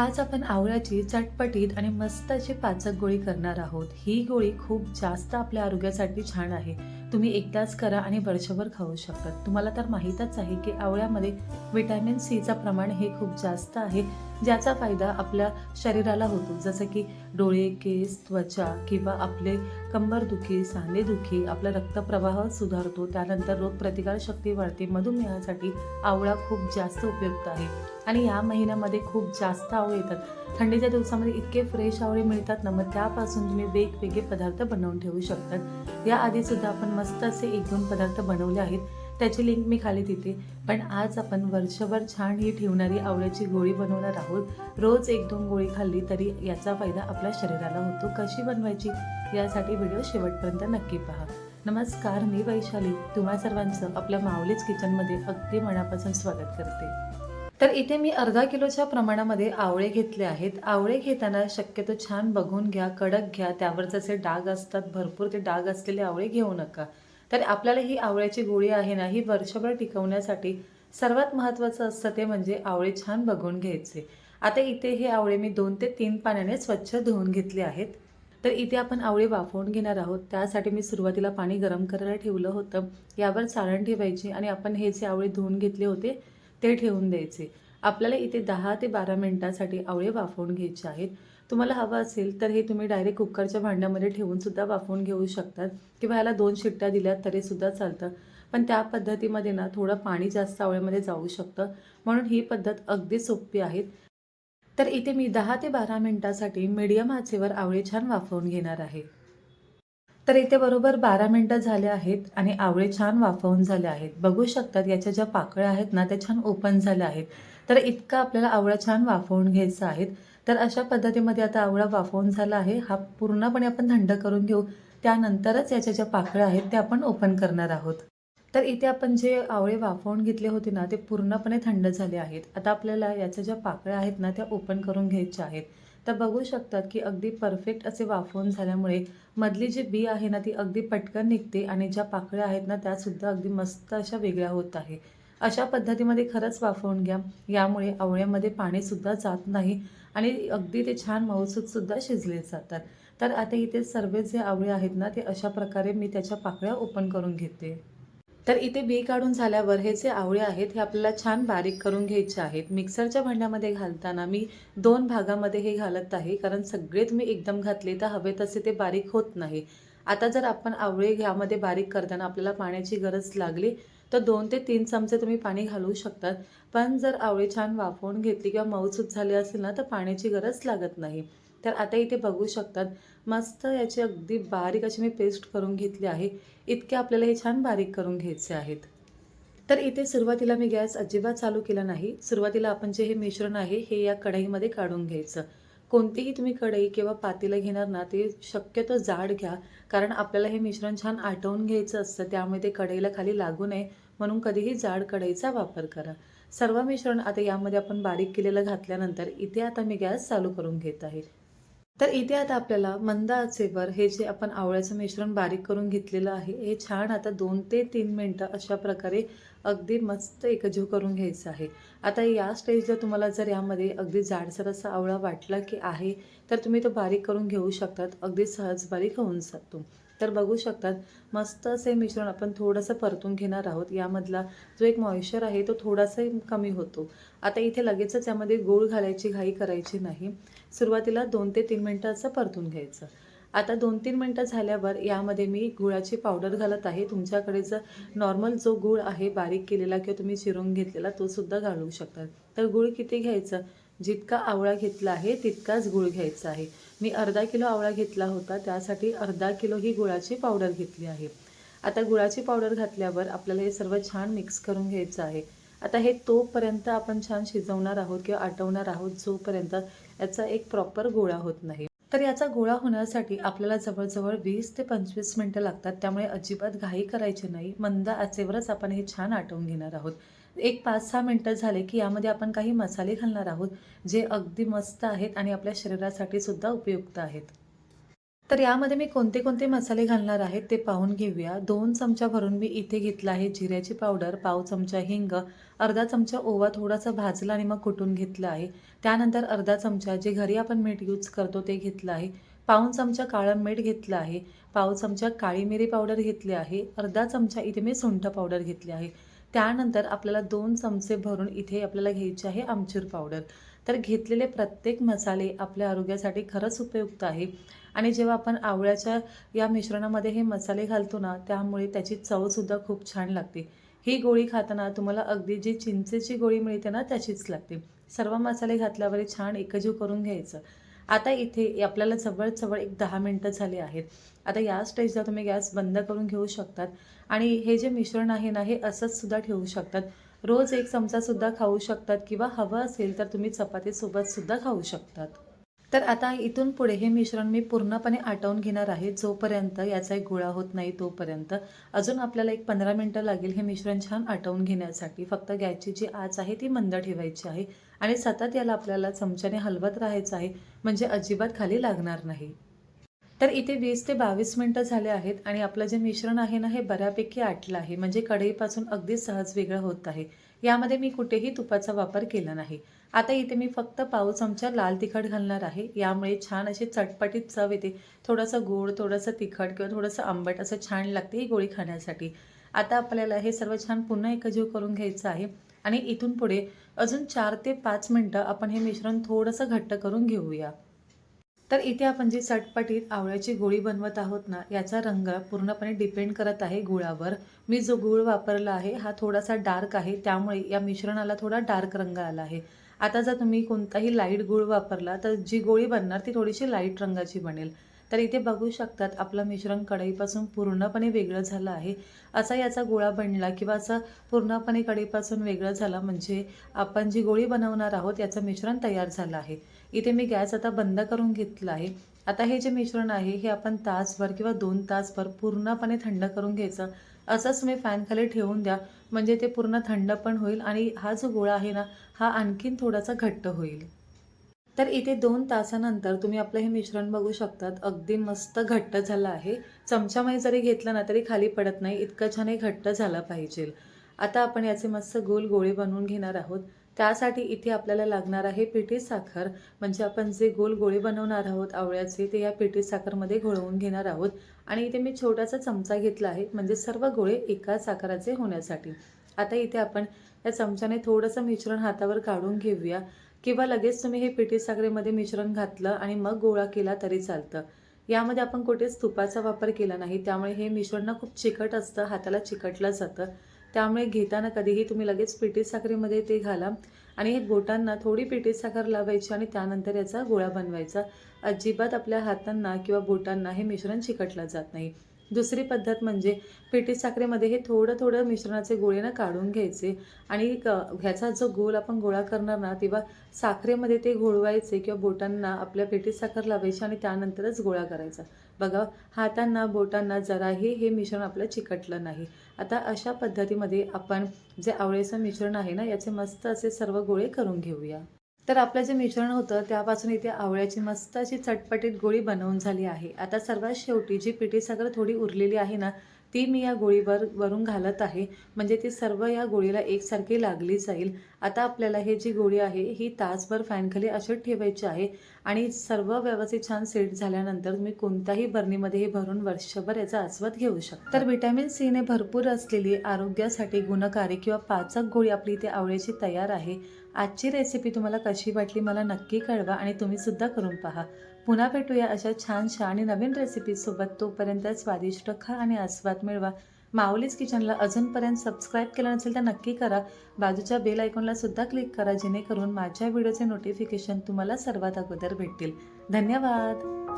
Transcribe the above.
आज आपण आवळ्याची चटपटीत आणि मस्त अशी पाचक गोळी करणार आहोत. ही गोळी खूप जास्त आपल्या आरोग्यासाठी छान आहे. तुम्ही एकदाच करा आणि वर्षभर खाऊ शकता. तुम्हाला तर माहीतच आहे की आवळ्यामध्ये व्हिटॅमिन सीचं प्रमाण हे खूप जास्त आहे ज्याचा फायदा आपल्या शरीराला होतो. जसं की डोळे केस त्वचा किंवा आपले कंबरदुखी सांधेदुखी आपला रक्तप्रवाह सुधारतो. त्यानंतर रोगप्रतिकारशक्ती वाढते. मधुमेहासाठी आवळा खूप जास्त उपयुक्त आहे. आणि या महिन्यामध्ये खूप जास्त आवळे येतात. थंडीच्या दिवसामध्ये इतके फ्रेश आवळे मिळतात ना मग त्यापासून तुम्ही वेगवेगळे पदार्थ बनवून ठेवू शकतात. याआधी सुद्धा आपण मस्त असे एक दोन पदार्थ बनवले आहेत. त्याची लिंक मी खाली देते. पण आज आपण वर्षभर छान ही ठेवणारी आवळ्याची गोळी बनवणार आहोत. रोज एक दोन गोळी खाल्ली तरी याचा फायदा आपल्या शरीराला होतो. कशी बनवायची? यासाठी व्हिडिओ शेवटपर्यंत नक्की पहा. नमस्कार मी वैशाली. तुम्हा सर्वांचं आपल्या माऊलीच किचनमध्ये अगदी मनापासून स्वागत करते. तर इथे मी अर्धा किलोच्या प्रमाणामध्ये आवळे घेतले आहेत. आवळे घेताना शक्यतो छान बघून घ्या कडक घ्या. त्यावर जसे डाग असतात भरपूर ते डाग असलेले आवळे घेऊ नका. तर आपल्याला ही आवळ्याची गोळी आहे ना ही वर्षभर टिकवण्यासाठी सर्वात महत्त्वाचं असतं ते म्हणजे आवळे छान बघून घ्यायचे. आता इथे हे आवळे मी दोन ते तीन पाण्याने स्वच्छ धुवून घेतले आहेत. तर इथे आपण आवळे वाफवून घेणार आहोत. त्यासाठी मी सुरुवातीला पाणी गरम करायला ठेवलं होतं. यावर चाळण ठेवायची आणि आपण हे जे आवळे धुवून घेतले होते ते ठेवून द्यायचे. आपल्याला इथे दहा ते बारा मिनटासाठी आवळे वाफवून घ्यायचे आहेत. तुम्हाला हवं असेल तर हे तुम्ही डायरेक्ट कुकरच्या भांड्यामध्ये ठेवूनसुद्धा वाफवून घेऊ शकतात. किंवा ह्याला दोन शिट्ट्या दिल्या तरीसुद्धा चालतं. पण त्या पद्धतीमध्ये ना थोडं पाणी जास्त आवळ्यामध्ये जाऊ शकतं. म्हणून ही पद्धत अगदी सोपी आहे. तर इथे मी दहा ते बारा मिनटासाठी मीडियम आचेवर आवळे छान वाफवून घेणार आहे. तर इथे बरोबर बारा मिनटं झाले आहेत आणि आवळे छान वाफवून झाले आहेत. बघू शकतात याच्या ज्या पाकळ्या आहेत ना त्या छान ओपन झाल्या आहेत. तर इतका आपल्याला आवळा छान वाफवून घ्यायचा आहे. तर अशा पद्धतीमध्ये आता आवळा वाफवून झाला आहे. हा पूर्णपणे आपण थंड करून घेऊ. त्यानंतरच याच्या ज्या पाकळ्या आहेत त्या आपण ओपन करणार आहोत. तर इथे आपण जे आवळे वाफवून घेतले होते ना ते पूर्णपणे थंड झाले आहेत. आता आपल्याला याच्या ज्या पाकळ्या आहेत ना त्या ओपन करून घ्यायच्या आहेत. तर बघू शकतात की अगदी परफेक्ट असे वाफवून झाल्यामुळे मधली जी बी आहे ना ती अगदी पटकन निघते आणि ज्या पाकळ्या आहेत ना त्यासुद्धा अगदी मस्त अशा वेगळ्या होत आहे. अशा पद्धतीमध्ये खरंच वाफवून घ्या. यामुळे आवळ्यामध्ये पाणीसुद्धा जात नाही आणि अगदी ते छान मऊसूतसुद्धा शिजले जातात. तर आता इथे सर्व जे आवळे आहेत ना ते अशा प्रकारे मी त्याच्या पाकळ्या ओपन करून घेते. तर इथे बी काढून झाल्यावर हे जे आवळे आहेत हे आपल्याला छान बारीक करून घ्यायचे आहेत. मिक्सरच्या भांड्यामध्ये घालताना मी दोन भागामध्ये हे घालत आहे कारण सगळे तुम्ही एकदम घातले तर हवे तसे ते बारीक होत नाही. आता जर आपण आवळे ह्यामध्ये बारीक करताना आपल्याला पाण्याची गरज लागली तर दोन ते तीन चमचे तुम्ही पाणी घालू शकतात. पण जर आवळे छान वाफवून घेतली किंवा मऊसूत झाले असेल ना तर पाण्याची गरज लागत नाही. तर आता इथे बघू शकतात मस्त याची अगदी बारीक अशी मी पेस्ट करून घेतली आहे. इतके आपल्याला हे छान बारीक करून घ्यायचे आहेत. तर इथे सुरुवातीला मी गॅस अजिबात चालू केला नाही. सुरुवातीला आपण जे हे मिश्रण आहे हे या कढईमध्ये काढून घ्यायचं. कोणतीही तुम्ही कढई किंवा पातेलं घेणार ना ते शक्यतो जाड घ्या. कारण आपल्याला हे मिश्रण छान आटवून घ्यायचं असतं त्यामुळे ते कढईला खाली लागू नये. म्हणून कधीही जाड कढईचा वापर करा. सर्व मिश्रण आता यामध्ये आपण बारीक केलेलं घातल्यानंतर इथे आता मी गॅस चालू करून घेत आहे. तर इथे आता आपल्याला मंद आचेवर हे जे आपण आवळ्याचं मिश्रण बारीक करून घेतलेलं आहे हे छान आता दोन ते तीन मिनटं अशा प्रकारे अगदी मस्त एकजीव करून घ्यायचं आहे. आता या स्टेजला तुम्हाला जर यामध्ये अगदी जाडसर असा आवळा वाटला की आहे तर तुम्ही तो बारीक करून घेऊ शकतात अगदी सहज बारीक होऊन जातो. तर बघू शकतात. मस्त असे मिश्रण आपण थोडंसं परतून घेणार आहोत. यामधला जो एक मॉइश्चर आहे तो थोडासा कमी होतो. आता इथे लगेचच यामध्ये गूळ घालायची घाई करायची नाही. सुरुवातीला दोन ते तीन मिनटं असं परतून घ्यायचं. आता दोन तीन मिनटं झाल्यावर यामध्ये मी गुळाची पावडर घालत आहे. तुमच्याकडे जर नॉर्मल जो गूळ आहे बारीक केलेला किंवा तुम्ही चिरून घेतलेला तो सुद्धा घालू शकता. तर गूळ किती घ्यायचं? जितका आवळा घेतला आहे तितकाच गूळ घ्यायचा आहे. मी अर्धा किलो आवळा घेतला होता त्यासाठी अर्धा किलो ही गुळाची पावडर घेतली आहे. आता गुळाची पावडर घातल्यावर आपल्याला हे सर्व छान मिक्स करून घ्यायचं आहे. आता हे तोपर्यंत आपण छान शिजवणार आहोत किंवा आटवणार आहोत जोपर्यंत याचा एक प्रॉपर गोळा होत नाही. तर याचा गोळा होण्यासाठी आपल्याला जवळजवळ वीस ते पंचवीस मिनटं लागतात. त्यामुळे अजिबात घाई करायची नाही. मंद आचेवरच आपण हे छान आटवून घेणार आहोत. एक पाच सहा मिनटं झाले की यामध्ये आपण काही मसाले घालणार आहोत जे अगदी मस्त आहेत आणि आपल्या शरीरासाठी सुद्धा उपयुक्त आहेत. तर यामध्ये मी कोणते कोणते मसाले घालणार आहेत ते पाहून घेऊया. दोन चमचा भरून मी इथे घेतला आहे जिऱ्याची पावडर पाव चमचा हिंग अर्धा चमचा ओवा थोडासा भाजला आणि मग कुटून घेतला आहे. त्यानंतर अर्धा चमचा जे घरी आपण मीठ यूज करतो ते घेतलं आहे. पाऊन चमचा काळं मीठ घेतलं आहे. पाव चमचा काळी मिरी पावडर घेतली आहे. अर्धा चमचा इथे मी सुंठ पावडर घेतली आहे. त्यानंतर आपल्याला दोन चमचे भरून इथे आपल्याला घ्यायचे आहे आमचूर पावडर. तर घेतलेले प्रत्येक मसाले आपल्या आरोग्यासाठी खरंच उपयुक्त आहे. आणि जेव्हा आपण आवळ्याच्या या मिश्रणामध्ये हे मसाले घालतो ना त्यामुळे त्याची चवसुद्धा खूप छान लागते. ही गोळी खाताना तुम्हाला अगदी जी चिंचेची गोळी मिळते ना त्याचीच लागते. सर्व मसाले घातल्यावर छान एकजीव करून घ्यायचं. आता इथे आपल्याला जवळजवळ एक दहा मिनटं झाली आहेत. आता या स्टेजला तुम्ही गॅस बंद करून घेऊ शकतात. आणि हे जे मिश्रण आहे ना हे असंच सुद्धा ठेवू शकतात. रोज एक चमचासुद्धा खाऊ शकतात किंवा हवं असेल तर तुम्ही चपातीसोबतसुद्धा खाऊ शकतात. तर आता इथून पुढे हे मिश्रण मी पूर्णपणे आटवून घेणार आहे. जोपर्यंत याचा एक गोळा होत नाही तोपर्यंत. अजून आपल्याला एक पंधरा मिनटं लागेल हे मिश्रण छान आटवून घेण्यासाठी. फक्त गॅसची जी आच आहे ती मंद ठेवायची आहे आणि सतत याला आपल्याला चमच्याने हलवत राहायचं आहे. म्हणजे अजिबात खाली लागणार नाही. तर इथे वीस ते बावीस मिनटं झाले आहेत आणि आपलं जे मिश्रण आहे ना हे बऱ्यापैकी आटलं आहे. म्हणजे कढईपासून अगदी सहज वेगळं होत आहे. यामध्ये मी कुठेही तुपाचा वापर केला नाही. आता इथे मी फक्त पाव चमचा लाल तिखट घालणार आहे. यामुळे छान अशी चटपटीत चव येते. थोडंसं गोड थोडंसं तिखट किंवा थोडंसं आंबट असं छान लागते ही गोळी खाण्यासाठी. आता आपल्याला हे सर्व छान पुन्हा एकजीव करून घ्यायचं आहे. आणि इथून पुढे अजून चार ते पाच मिनटं आपण हे मिश्रण थोडंसं घट्ट करून घेऊया. तर इथे आपण जी चटपटीत आवळ्याची गोळी बनवत आहोत ना याचा रंग पूर्णपणे डिपेंड करत आहे गुळावर. मी जो गुळ वापरला आहे हा थोडासा डार्क आहे त्यामुळे या मिश्रणाला थोडा डार्क रंग आला आहे. आता जर तुम्ही कोणताही लाइट गुळ वापरला तर जी गोळी बनणार ती थोडीशी लाइट रंगाची बनेल. तर इथे बघू शकतात आपलं मिश्रण कढईपासून पूर्णपणे वेगळं झालं आहे. असा याचा गोळा बनला किंवा असा पूर्णपणे कढईपासून वेगळं झालं म्हणजे आपण जी गोळी बनवणार आहोत याचं मिश्रण तयार झालं आहे. इथे मी गॅस आता बंद करून घेतला आहे. आता हे जे मिश्रण आहे हे आपण तासभर किंवा दोन तासभर पूर्णपणे थंड करून घ्यायचं. असंच मी फॅनखाली ठेवून द्या म्हणजे ते पूर्ण थंड पण होईल आणि हा जो गोळा आहे ना हा आणखीन थोडासा घट्ट होईल. तर इथे दोन तासानंतर तुम्ही आपलं हे मिश्रण बघू शकतात. अगदी मस्त घट्ट झालं आहे. चमच्यामध्ये जरी घेतलं ना तरी खाली पडत नाही. इतकं छान हे घट्ट झालं पाहिजे. आता आपण याचे मस्त गोल गोळे बनवून घेणार आहोत. त्यासाठी इथे आपल्याला लागणार आहे पिठी साखर. म्हणजे आपण जे गोल गोळे बनवणार आहोत आवळ्याचे ते या पिठी साखरमध्ये घोळवून घेणार आहोत. आणि इथे मी छोटासा चमचा घेतला आहे. म्हणजे सर्व गोळे एका साखराचे होण्यासाठी. आता इथे आपण या चमच्याने थोडंसं मिश्रण हातावर काढून घेऊया. किंवा लगेच तुम्ही हे पिठी साखरेमध्ये मिश्रण घातलं आणि मग गोळा केला तरी चालतं. यामध्ये आपण कुठेच तुपाचा वापर केला नाही त्यामुळे हे मिश्रण ना खूप चिकट असतं हाताला चिकटलं जातं. त्यामुळे घेताना कधीही तुम्ही लगेच पिठी साखरेमध्ये ते घाला आणि हे बोटांना थोडी पिठी साखर लावायची आणि त्यानंतर याचा गोळा बनवायचा. अजिबात आपल्या हातांना किंवा बोटांना हे मिश्रण चिकटलं जात नाही. दुसरी पद्धत म्हणजे पिठी साखरेमध्ये हे थोडं थोडं मिश्रणाचे गोळे ना काढून घ्यायचे. आणि क- ह्याचा जो गोल आपण गोळा करणार ना तेव्हा साखरेमध्ये ते घोळवायचे किंवा बोटांना आपल्या पिठी साखर लावायची आणि त्यानंतरच गोळा करायचा. बघा हातांना बोटांना जराही हे मिश्रण आपलं चिकटलं नाही. आता अशा पद्धतीमध्ये आपण जे आवळेचं मिश्रण आहे ना याचे मस्त असे सर्व गोळे करून घेऊया. तर आपलं जे मिश्रण होतं त्यापासून इथे आवळ्याची मस्त अशी चटपटीत गोळी बनवून झाली आहे. आता सर्वात शेवटी जी पिठी साखर थोडी उरलेली आहे ना ती मी या गोळीवर वरून घालत आहे. म्हणजे ती सर्व या गोळीला एकसारखी लागली जाईल. आता आपल्याला हे जी गोळी आहे ही तासभर फॅनखाली अशीच ठेवायची आहे आणि सर्व व्यवस्थित छान सेट झाल्यानंतर तुम्ही कोणत्याही बर्नीमध्ये हे भरून वर्षभर याचा आस्वाद घेऊ शकता. तर व्हिटॅमिन सीने भरपूर असलेली आरोग्यासाठी गुणकारी किंवा पाचक गोळी आपली इथे आवळ्याची तयार आहे. आजची रेसिपी तुम्हाला कशी वाटली मला नक्की कळवा आणि तुम्हीसुद्धा करून पहा. पुन्हा भेटूया अशा छानशा आणि नवीन रेसिपीसोबत तोपर्यंत स्वादिष्ट खा आणि आस्वाद मिळवा. माऊलीज किचनला अजूनपर्यंत सबस्क्राईब केलं नसेल तर नक्की करा. बाजूच्या बेल आयकॉनला सुद्धा क्लिक करा जेणेकरून माझ्या व्हिडिओचे नोटिफिकेशन तुम्हाला सर्वात अगोदर भेटतील. धन्यवाद!